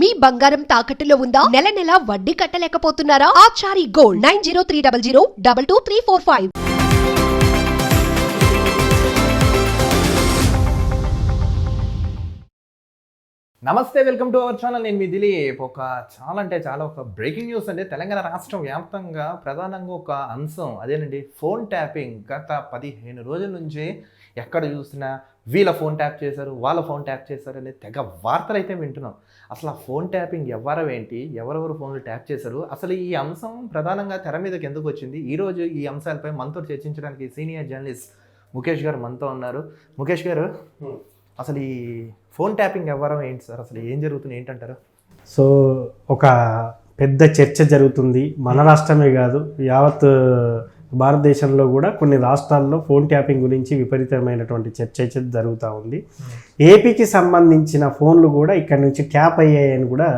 మీ బంగారం తాకట్టులో ఉందా? నెల నెల వడ్డీ కట్టలేకపోతున్నారా? Achari gold nine zero three double zero double two three four five. నమస్తే వెల్కమ్ టు అవర్ ఛానల్. నేను మీ దిలీప్. ఒక చాలా అంటే చాలా ఒక బ్రేకింగ్ న్యూస్ అంటే తెలంగాణ రాష్ట్రం వ్యాప్తంగా ప్రధానంగా ఒక అంశం అదేనండి ఫోన్ ట్యాపింగ్. గత పదిహేను రోజుల నుంచి ఎక్కడ చూసినా వీళ్ళ ఫోన్ ట్యాప్ చేశారు వాళ్ళ ఫోన్ ట్యాప్ చేశారు అనే తెగ వార్తలు అయితే వింటున్నాం. అసలు ఆ ఫోన్ ట్యాపింగ్ ఎవరు ఏంటి ఎవరెవరు ఫోన్లు ట్యాప్ చేశారు అసలు ఈ అంశం ప్రధానంగా తెర మీదకి ఎందుకు వచ్చింది? ఈరోజు ఈ అంశాలపై మనతో చర్చించడానికి సీనియర్ జర్నలిస్ట్ ముఖేష్ గారు మనతో ఉన్నారు. ముఖేష్ గారు అసలు ఈ ఫోన్ ట్యాపింగ్ ఎవ్వరం ఏంటి సార్? అసలు ఏం జరుగుతుంది ఏంటంటారు? సో ఒక పెద్ద చర్చ జరుగుతుంది. మన రాష్ట్రమే కాదు యావత్ భారతదేశంలో కూడా కొన్ని రాష్ట్రాల్లో ఫోన్ ట్యాపింగ్ గురించి విపరీతమైనటువంటి చర్చ అయితే జరుగుతూ ఉంది. ఏపీకి సంబంధించిన ఫోన్లు కూడా ఇక్కడ నుంచి ట్యాప్ అయ్యాయని కూడా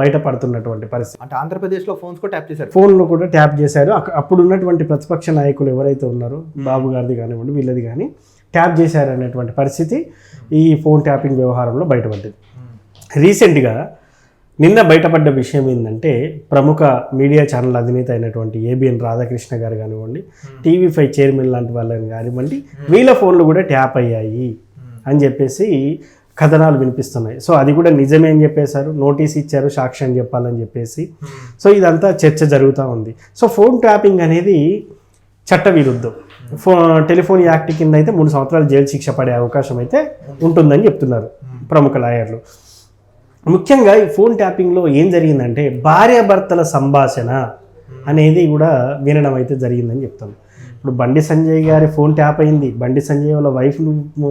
బయటపడుతున్నటువంటి పరిస్థితి. అంటే ఆంధ్రప్రదేశ్లో ఫోన్స్ కూడా ట్యాప్ చేశారు. ఫోన్లు కూడా ట్యాప్ చేశారు. అప్పుడు ఉన్నటువంటి ప్రతిపక్ష నాయకులు ఎవరైతే ఉన్నారో బాబు గారిది కానివ్వండి వీళ్ళది కానీ ట్యాప్ చేశారు అనేటువంటి పరిస్థితి ఈ ఫోన్ ట్యాపింగ్ వ్యవహారంలో బయటపడ్డది. రీసెంట్గా నిన్న బయటపడ్డ విషయం ఏంటంటే ప్రముఖ మీడియా ఛానల్ అధినేత అయినటువంటి ఏబిఎన్ రాధాకృష్ణ గారు కానివ్వండి టీవీ ఫైవ్ చైర్మన్ లాంటి వాళ్ళని కానివ్వండి వీళ్ళ ఫోన్లు కూడా ట్యాప్ అయ్యాయి అని చెప్పేసి కథనాలు వినిపిస్తున్నాయి. సో అది కూడా నిజమే అని చెప్పేశారు నోటీస్ ఇచ్చారు సాక్ష్యం చెప్పాలని చెప్పేసి. సో ఇదంతా చర్చ జరుగుతూ ఉంది. సో ఫోన్ ట్యాపింగ్ అనేది చట్ట విరుద్ధం ఫో టెలిఫోన్ యాక్ట్ కింద అయితే మూడు సంవత్సరాలు జైలు శిక్ష పడే అవకాశం అయితే ఉంటుందని చెప్తున్నారు ప్రముఖ లాయర్లు. ముఖ్యంగా ఈ ఫోన్ ట్యాపింగ్లో ఏం జరిగిందంటే భార్యాభర్తల సంభాషణ అనేది కూడా వినడం అయితే జరిగిందని చెప్తాను. ఇప్పుడు బండి సంజయ్ గారి ఫోన్ ట్యాప్ అయింది. బండి సంజయ్ వాళ్ళ వైఫ్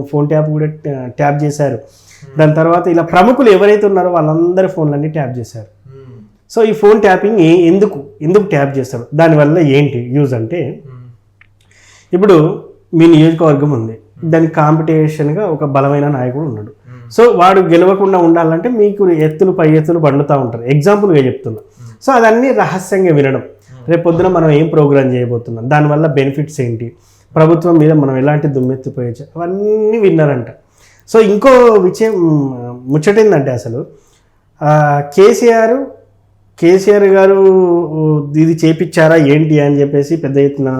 ఫోన్ ట్యాప్ కూడా ట్యాప్ చేశారు. దాని తర్వాత ఇలా ప్రముఖులు ఎవరైతే ఉన్నారో వాళ్ళందరి ఫోన్లన్నీ ట్యాప్ చేశారు. సో ఈ ఫోన్ ట్యాపింగ్ ఏ- ఎందుకు ఎందుకు ట్యాప్ చేస్తారు? దానివల్ల ఏంటి యూజ్ అంటే ఇప్పుడు మీ నియోజకవర్గం ఉంది. దానికి కాంపిటీషన్గా ఒక బలమైన నాయకుడు ఉన్నాడు. సో వాడు గెలవకుండా ఉండాలంటే మీకు ఎత్తులు పై ఎత్తులు పండుతూ ఉంటారు. ఎగ్జాంపుల్గా చెప్తున్నా. సో అదన్నీ రహస్యంగా వినడం. రేపు పొద్దున మనం ఏం ప్రోగ్రామ్ చేయబోతున్నాం? దానివల్ల బెనిఫిట్స్ ఏంటి? ప్రభుత్వం మీద మనం ఎలాంటి దుమ్మెత్తిపోయచ్చు? అవన్నీ విన్నారంట. సో ఇంకో విషయం ముచ్చటేందంటే అసలు కేసీఆర్ కేసీఆర్ గారు ఇది చేపించారా ఏంటి అని చెప్పేసి పెద్ద ఎత్తున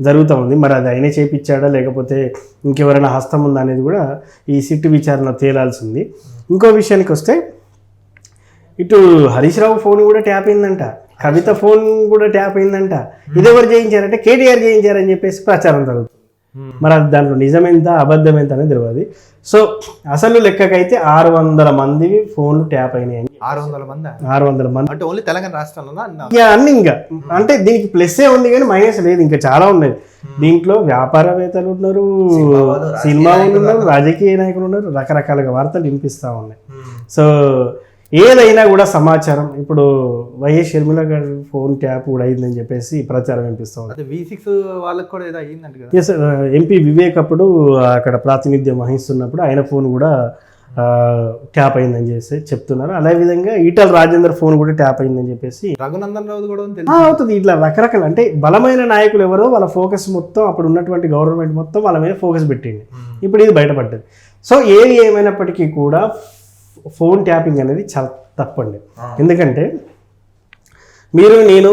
జరుగుతూ ఉంది. మరి అది ఆయనే చేపించాడా లేకపోతే ఇంకెవరైనా హస్తం ఉందా అనేది కూడా ఈ సిట్టు విచారణ తేలాల్సింది. ఇంకో విషయానికి వస్తే ఇటు హరీష్ రావు ఫోన్ కూడా ట్యాప్ అయిందంట. కవిత ఫోన్ కూడా ట్యాప్ అయిందంట. ఇది ఎవరు చేయించారంటే కేటీఆర్ చేయించారని చెప్పేసి ప్రచారం జరుగుతుంది. మరి అది దాంట్లో నిజమెంత అబద్ధం ఎంత అనేది తెలియదు సో అసలు లెక్కకైతే ఆరు వందల మంది ఫోన్లు ట్యాప్ అయినాయి ఆరు వందల మంది? ఆరు వందల మంది. అంటే ఓన్లీ తెలంగాణ రాష్ట్రంలో అన్న? ఇక అన్ని ఇంకా. అంటే దీనికి ప్లస్సే ఉంది కానీ మైనస్ లేదు ఇంకా చాలా ఉన్నాయి. దీంట్లో వ్యాపారవేత్తలు ఉన్నారు సినిమా ఉన్నారు రాజకీయ నాయకులు ఉన్నారు రకరకాలుగా వార్తలు వినిపిస్తూ ఉన్నాయి. సో ఏదైనా కూడా సమాచారం. ఇప్పుడు వైఎస్ షర్మిల గారి ఫోన్ ట్యాప్ కూడా అయిందని చెప్పేసి ప్రచారం వినిపిస్తూ ఉంది. అదే వి సిక్స్ వాళ్ళకి కూడా ఏదో అయ్యిందంట కదా. ఎస్ ఎంపీ వివేక్ అప్పుడు అక్కడ ప్రాతినిధ్యం వహిస్తున్నప్పుడు ఆయన ఫోన్ కూడా ట్యాప్ అయిందని చెప్పేసి చెప్తున్నారు. అదేవిధంగా ఈటల రాజేందర్ ఫోన్ కూడా ట్యాప్ అయిందని చెప్పేసి రఘునందన్ రావు కూడా అవుతుంది. ఇట్లా రకరకాల అంటే బలమైన నాయకులు ఎవరో వాళ్ళ ఫోకస్ మొత్తం అప్పుడు ఉన్నటువంటి గవర్నమెంట్ మొత్తం వాళ్ళ మీద ఫోకస్ పెట్టింది. ఇప్పుడు ఇది బయటపడ్డది. సో ఏది ఏమైనప్పటికీ కూడా ఫోన్ ట్యాపింగ్ అనేది చాలా తప్పండి. ఎందుకంటే మీరు నేను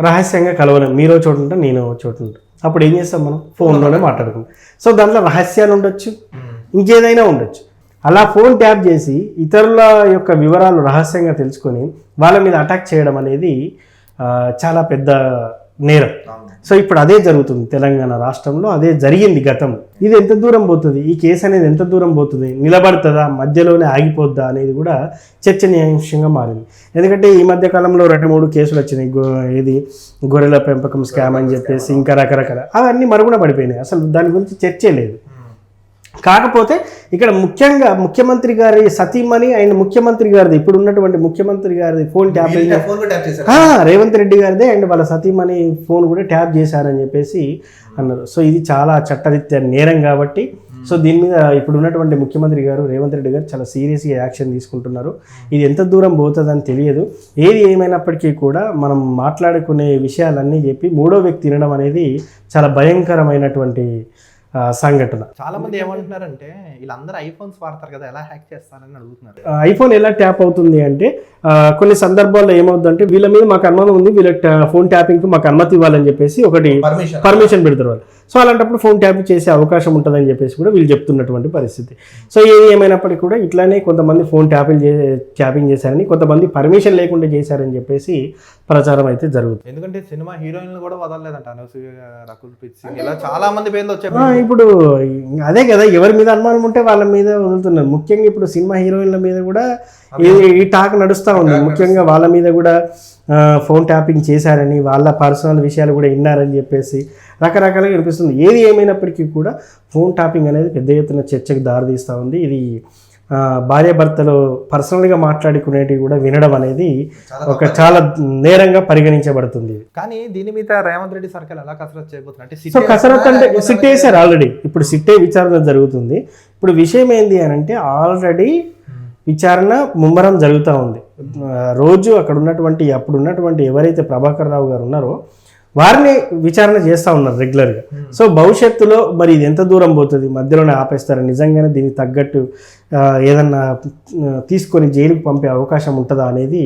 రహస్యంగా కలవలేం. మీరు ఒక చోట ఉంటా నేను ఒక చోట ఉంటా. అప్పుడు ఏం చేస్తాం మనం? ఫోన్లోనే మాట్లాడుకుంటాం. సో దాంట్లో రహస్యాలు ఉండొచ్చు. ఇంకేదైనా ఉండొచ్చు. అలా ఫోన్ ట్యాప్ చేసి ఇతరుల యొక్క వివరాలు రహస్యంగా తెలుసుకొని వాళ్ళ మీద అటాక్ చేయడం అనేది చాలా పెద్ద నేరం. సో ఇప్పుడు అదే జరుగుతుంది తెలంగాణ రాష్ట్రంలో అదే జరిగింది గతం ఇది ఎంత దూరం పోతుంది? ఈ కేసు అనేది ఎంత దూరం పోతుంది? నిలబడుతుందా? మధ్యలోనే ఆగిపోద్దా? అనేది కూడా చర్చనీయాంశంగా మారింది. ఎందుకంటే ఈ మధ్య కాలంలో రెండు మూడు కేసులు వచ్చినాయి. గో ఇది గొర్రెల పెంపకం స్కామ్ అని చెప్పేసి ఇంకా రకరకాల. అవన్నీ మరుగున పడిపోయినాయి. అసలు దాని గురించి చర్చే లేదు. కాకపోతే ఇక్కడ ముఖ్యంగా ముఖ్యమంత్రి గారి సతీమణి అండ్ ముఖ్యమంత్రి గారిది ఇప్పుడు ఉన్నటువంటి ముఖ్యమంత్రి గారిది ఫోన్ ట్యాప్ రేవంత్ రెడ్డి గారిదే అండ్ వాళ్ళ సతీమణి ఫోన్ కూడా ట్యాప్ చేశారని చెప్పేసి అన్నారు. సో ఇది చాలా చట్టరీత్యా నేరం కాబట్టి సో దీని మీద ఇప్పుడు ఉన్నటువంటి ముఖ్యమంత్రి గారు రేవంత్ రెడ్డి గారు చాలా సీరియస్గా యాక్షన్ తీసుకుంటున్నారు. ఇది ఎంత దూరం పోతుందని తెలియదు. ఏది ఏమైనప్పటికీ కూడా మనం మాట్లాడుకునే విషయాలన్నీ చెప్పి మూడో వ్యక్తి వినడం అనేది చాలా భయంకరమైనటువంటి సంఘటన. చాలా మంది ఏమంటున్నారంటే వీళ్ళందరూ ఐఫోన్స్ వాడతారు కదా ఎలా హ్యాక్ చేస్తారని అడుగుతున్నారు. ఐఫోన్ ఎలా ట్యాప్ అవుతుంది అంటే కొన్ని సందర్భాల్లో ఏమవుతుందంటే వీళ్ళ మీద మాకు అనుమానం ఉంది వీళ్ళ ఫోన్ ట్యాపింగ్కి మాకు అనుమతి ఇవ్వాలని చెప్పేసి ఒకటి పర్మిషన్. పర్మిషన్ పెడతారు వాళ్ళు. సో అలాంటప్పుడు ఫోన్ ట్యాపింగ్ చేసే అవకాశం ఉంటుందని చెప్పేసి కూడా వీళ్ళు చెప్తున్నటువంటి పరిస్థితి. సో ఏది ఏమైనప్పటికీ కూడా ఇట్లానే కొంతమంది ఫోన్ ట్యాపింగ్ చే ట్యాపింగ్ చేశారని కొంతమంది పర్మిషన్ లేకుండా చేశారని చెప్పేసి ప్రచారం అయితే జరుగుతుంది. ఎందుకంటే సినిమా హీరోయిన్లు కూడా వదలలేదంట అనసూయ రకుల్ ప్రీత్ సింగ్. ఇలా చాలా మంది పేర్లు వచ్చాయి. ఇప్పుడు అదే కదా ఎవరి మీద అనుమానం ఉంటే వాళ్ళ మీద వదులుతున్నారు. ముఖ్యంగా ఇప్పుడు సినిమా హీరోయిన్ల మీద కూడా ఈ- ఈ టాక్ నడుస్తూ ఉంది. ముఖ్యంగా వాళ్ళ మీద కూడా ఫోన్ ట్యాపింగ్ చేశారని వాళ్ళ పర్సనల్ విషయాలు కూడా విన్నారని చెప్పేసి రకరకాలుగా వినిపిస్తుంది. ఏది ఏమైనప్పటికీ కూడా ఫోన్ ట్యాపింగ్ అనేది పెద్ద ఎత్తున చర్చకు దారితీస్తూ ఉంది. ఇది భార్యాభర్తలు పర్సనల్గా మాట్లాడుకునేటివి కూడా వినడం అనేది ఒక చాలా నేరంగా పరిగణించబడుతుంది. కానీ దీని మీద రేవంత్ రెడ్డి సర్కిల్ ఎలా కసరత్ చేయబోతున్నారు? అంటే సో కసరత్ అంటే సిట్ వేశారు ఆల్రెడీ. ఇప్పుడు సిట్టే విచారణ జరుగుతుంది. ఇప్పుడు విషయం ఏంది అని అంటే ఆల్రెడీ విచారణ ముమ్మరం జరుగుతూ ఉంది. రోజు అక్కడ ఉన్నటువంటి అప్పుడు ఉన్నటువంటి ఎవరైతే ప్రభాకర్ రావు గారు ఉన్నారో వారిని విచారణ చేస్తూ ఉన్నారు రెగ్యులర్గా సో భవిష్యత్తులో మరి ఇది ఎంత దూరం పోతుంది? మధ్యలోనే ఆపేస్తారు? నిజంగానే దీనికి తగ్గట్టు ఏదన్నా తీసుకొని జైలుకు పంపే అవకాశం ఉంటుందా అనేది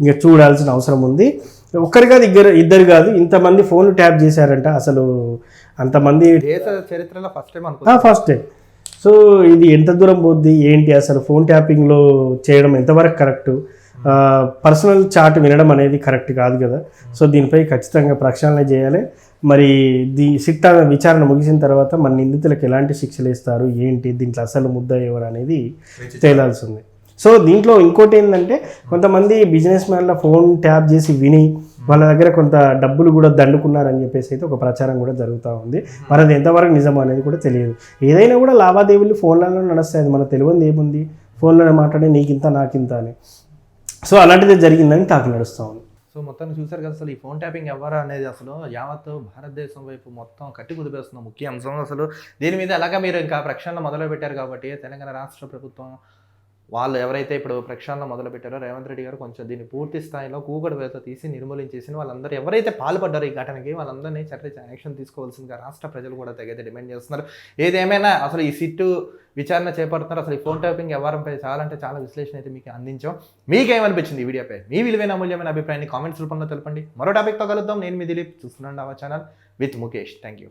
ఇంకా చూడాల్సిన అవసరం ఉంది. ఒక్కరి కాదు ఇద్దరు ఇద్దరు కాదు ఇంతమంది ఫోన్లు ట్యాప్ చేశారంట అసలు. అంతమంది చరిత్రలో first time first time so ఇది ఎంత దూరం పోద్ది? ఏంటి అసలు ఫోన్ ట్యాపింగ్లో చేయడం ఎంతవరకు కరెక్ట్? పర్సనల్ చాట్ వినడం అనేది కరెక్ట్ కాదు కదా. సో దీనిపై ఖచ్చితంగా ప్రక్షాళన చేయాలి. మరి దీ సిట్ విచారణ ముగిసిన తర్వాత మన నిందితులకు ఎలాంటి శిక్షలు ఇస్తారు ఏంటి? దీంట్లో అసలు ముద్ద ఎవరు అనేది తేలాల్సి ఉంది సో దీంట్లో ఇంకోటి ఏంటంటే కొంతమంది బిజినెస్ మ్యాన్ల ఫోన్ ట్యాప్ చేసి విని వాళ్ళ దగ్గర కొంత డబ్బులు కూడా దండుకున్నారని చెప్పేసి అయితే ఒక ప్రచారం కూడా జరుగుతూ ఉంది. మరి అది ఎంతవరకు నిజం అనేది కూడా తెలియదు. ఏదైనా కూడా లావాదేవీలు ఫోన్లలో నడుస్తాయి. మన మనకు తెలియంది ఏముంది? ఫోన్లోనే మాట్లాడే నీకింత నాకింత అని. సో అలాంటిది జరిగిందని తాకు నడుస్తూ ఉంది. సో మొత్తం చూసారు కదా అసలు ఈ ఫోన్ ట్యాపింగ్ ఎవరు అనేది అసలు యావత్ భారతదేశం వైపు మొత్తం కట్టి కుదిపేస్తున్న ముఖ్య అంశం. అసలు దీని మీద అలాగా మీరు ఇంకా ప్రక్షాళన మొదలు పెట్టారు కాబట్టి తెలంగాణ రాష్ట్ర ప్రభుత్వం వాళ్ళు ఎవరైతే ఇప్పుడు ప్రక్షాళన మొదలు పెట్టారో రేవంత్ రెడ్డి గారు కొంచెం దీన్ని పూర్తి స్థాయిలో కూకడు వేత తీసి నిర్మూలించేసి వాళ్ళందరూ ఎవరైతే పాల్పడ్డారో ఈ ఘటనకి వాళ్ళందరినీ చర్య యాక్షన్ తీసుకోవాల్సిందిగా రాష్ట్ర ప్రజలు కూడా తెగైతే డిమాండ్ చేస్తున్నారు. ఏదేమైనా అసలు ఈ సిట్టు విచారణ చేపడుతున్నారు. అసలు ఈ ఫోన్ ట్యాపింగ్ వ్యవహారంపై చాలా అంటే చాలా విశ్లేషణ అయితే మీకు అందించాం. మీకేమనిపించింది ఈ వీడియోపై? మీ విలువైన అమూల్యమైన అభిప్రాయాన్ని కామెంట్స్ రూపంలో తెలపండి. మరో టాపిక్తో కలుద్దాం. నేను మీ దిలీప్. చూస్తున్నాను ఆ channel with Mukesh. Thank you